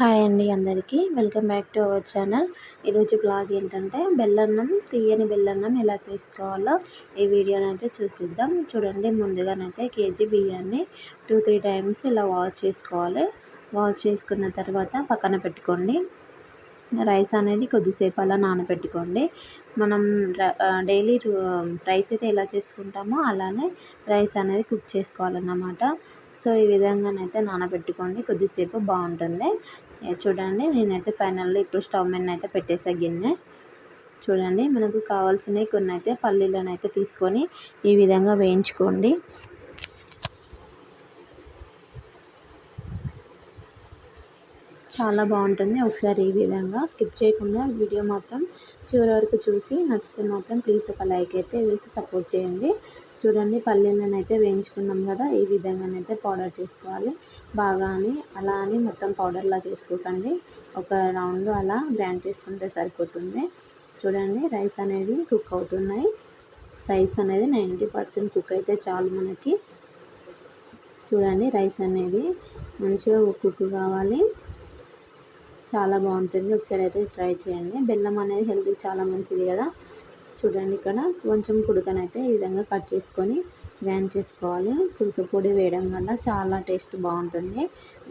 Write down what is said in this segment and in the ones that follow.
Hi అండి అందరికీ. Welcome back to our channel. ఈరోజు బ్లాగ్ ఏంటంటే బెల్లన్నం తీయని బెల్లన్నం ఎలా చేసుకోవాలో ఈ వీడియోనైతే అయితే చూసిద్దాం. చూడండి ముందుగానైతే కేజీ బియ్యాన్ని టూ త్రీ టైమ్స్ ఇలా వాష్ చేసుకోవాలి. వాష్ చేసుకున్న తర్వాత పక్కన పెట్టుకోండి. రైస్ అనేది కొద్దిసేపు అలా నానబెట్టుకోండి. మనం డైలీ రైస్ అయితే ఎలా చేసుకుంటామో అలానే రైస్ అనేది కుక్ చేసుకోవాలన్నమాట. సో ఈ విధంగానైతే నానబెట్టుకోండి. కొద్దిసేపు బాగుంటుంది. చూడండి నేనైతే ఫైనల్లీ ఇప్పుడు స్టవ్ మీద అయితే పెట్టేసా గిన్నె. చూడండి మనకు కావాల్సినవి కొన్ని అయితే పల్లీలను అయితే తీసుకొని ఈ విధంగా వేయించుకోండి. చాలా బాగుంటుంది. ఒకసారి ఈ విధంగా స్కిప్ చేయకుండా వీడియో మాత్రం చివరి వరకు చూసి నచ్చితే మాత్రం ప్లీజ్ ఒక లైక్ అయితే వేసి సపోర్ట్ చేయండి. చూడండి పల్లీలను అయితే వేయించుకున్నాం కదా ఈ విధంగానైతే పౌడర్ చేసుకోవాలి. బాగా అని అలా అని మొత్తం పౌడర్లా చేసుకోకండి. ఒక రౌండ్ అలా గ్రైండ్ చేసుకుంటే సరిపోతుంది. చూడండి రైస్ అనేది కుక్ అవుతున్నాయి. రైస్ అనేది నైంటీ పర్సెంట్ కుక్ అయితే చాలు మనకి. చూడండి రైస్ అనేది మంచిగా కుక్ కావాలి. చాలా బాగుంటుంది. ఒకసారి అయితే ట్రై చేయండి. బెల్లం అనేది హెల్త్కి చాలా మంచిది కదా. చూడండి ఇక్కడ. కొంచెం కుడుకనైతే ఈ విధంగా కట్ చేసుకొని గ్రైండ్ చేసుకోవాలి. కుడుక పొడి వేయడం వల్ల చాలా టేస్ట్ బాగుంటుంది.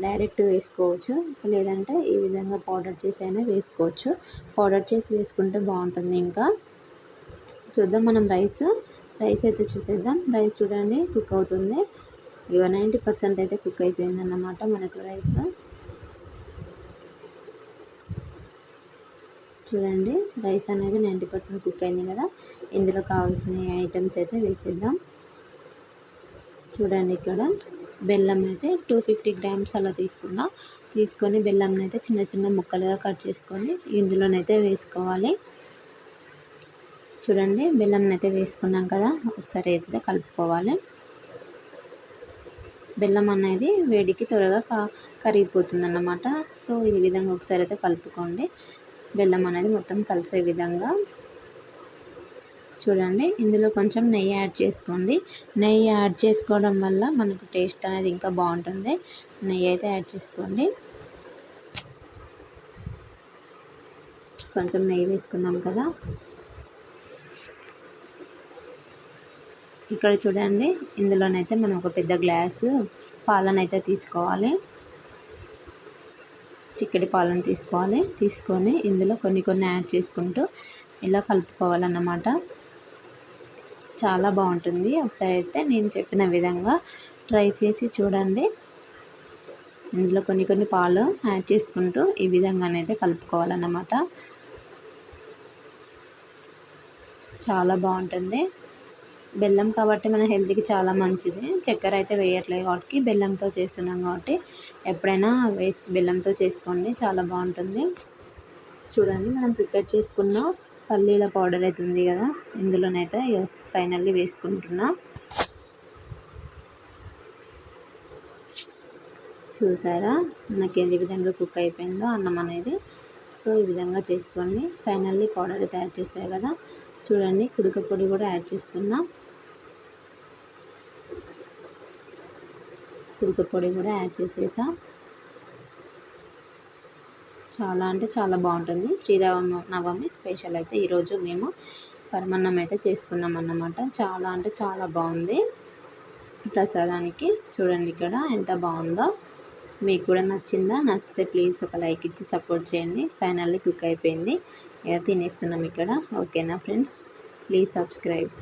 డైరెక్ట్ వేసుకోవచ్చు. లేదంటే ఈ విధంగా పౌడర్ చేసి అయినా వేసుకోవచ్చు. పౌడర్ చేసి వేసుకుంటే బాగుంటుంది ఇంకా. చూద్దాం మనం రైస్. రైస్ అయితే చూసేద్దాం. రైస్ చూడండి కుక్ అవుతుంది. ఇక నైంటీ పర్సెంట్ అయితే కుక్ అయిపోయింది అన్నమాట మనకు రైస్. చూడండి. రైస్ అనేది నైంటీ పర్సెంట్ కుక్ అయింది కదా. ఇందులో కావాల్సిన ఐటమ్స్ అయితే వేసేద్దాం. చూడండి ఇక్కడ. బెల్లం అయితే టూ ఫిఫ్టీ గ్రామ్స్ అలా తీసుకున్నా. తీసుకొని బెల్లంని అయితే చిన్న చిన్న ముక్కలుగా కట్ చేసుకొని ఇందులోనైతే వేసుకోవాలి. చూడండి. బెల్లంని అయితే వేసుకున్నాం కదా. ఒకసారి అయితే కలుపుకోవాలి. బెల్లం అనేది వేడికి త్వరగా కరిగిపోతుంది అన్నమాట సో ఈ విధంగా ఒకసారి అయితే కలుపుకోండి. బెల్లం అనేది మొత్తం కలిసే విధంగా చూడండి. ఇందులో కొంచెం నెయ్యి యాడ్ చేసుకోండి. నెయ్యి యాడ్ చేసుకోవడం వల్ల మనకు టేస్ట్ అనేది ఇంకా బాగుంటుంది. నెయ్యి అయితే యాడ్ చేసుకోండి. కొంచెం నెయ్యి వేసుకున్నాం కదా. ఇక్కడ చూడండి. ఇందులోనైతే మనం ఒక పెద్ద గ్లాసు పాలనైతే తీసుకోవాలి. చిక్కటి పాలను తీసుకోవాలి. తీసుకొని ఇందులో కొన్ని కొన్ని యాడ్ చేసుకుంటూ ఇలా కలుపుకోవాలన్నమాట. చాలా బాగుంటుంది. ఒకసారి అయితే నేను చెప్పిన విధంగా ట్రై చేసి చూడండి. ఇందులో కొన్ని కొన్ని పాలు యాడ్ చేసుకుంటూ ఈ విధంగానైతే కలుపుకోవాలన్నమాట. చాలా బాగుంటుంది. బెల్లం కాబట్టి మన హెల్త్కి చాలా మంచిది. చక్కెర అయితే వేయట్లేదు కాబట్టి బెల్లంతో చేస్తున్నాం కాబట్టి ఎప్పుడైనా వేసి బెల్లంతో చేసుకోండి చాలా బాగుంటుంది. చూడండి మనం ప్రిపేర్ చేసుకున్న పల్లీల పౌడర్ అయితే ఉంది కదా ఇందులోనైతే ఫైనల్లీ వేసుకుంటున్నా. చూసారా మనకి ఏ విధంగా కుక్ అయిపోయిందో అన్నం అనేది. సో ఈ విధంగా చేసుకోండి. ఫైనల్లీ పౌడర్ తయారు చేసాయి కదా చూడండి కుడుక పొడి కూడా యాడ్ చేస్తున్నా. కుడుక పొడి కూడా యాడ్ చేసేసా. చాలా అంటే చాలా బాగుంటుంది. శ్రీరామ నవమి స్పెషల్ అయితే ఈరోజు మేము పరమన్నం అయితే చేసుకున్నాం అన్నమాట. చాలా అంటే చాలా బాగుంది. ప్రసాదానికి చూడండి ఇక్కడ ఎంత బాగుందో. మీకు కూడా నచ్చిందా నచ్చితే ప్లీజ్ ఒక లైక్ ఇచ్చి సపోర్ట్ చేయండి. ఫైనల్లీ కుక్ అయిపోయింది. ఇక తినేస్తున్నాం ఇక్కడ. ఓకేనా ఫ్రెండ్స్? Please subscribe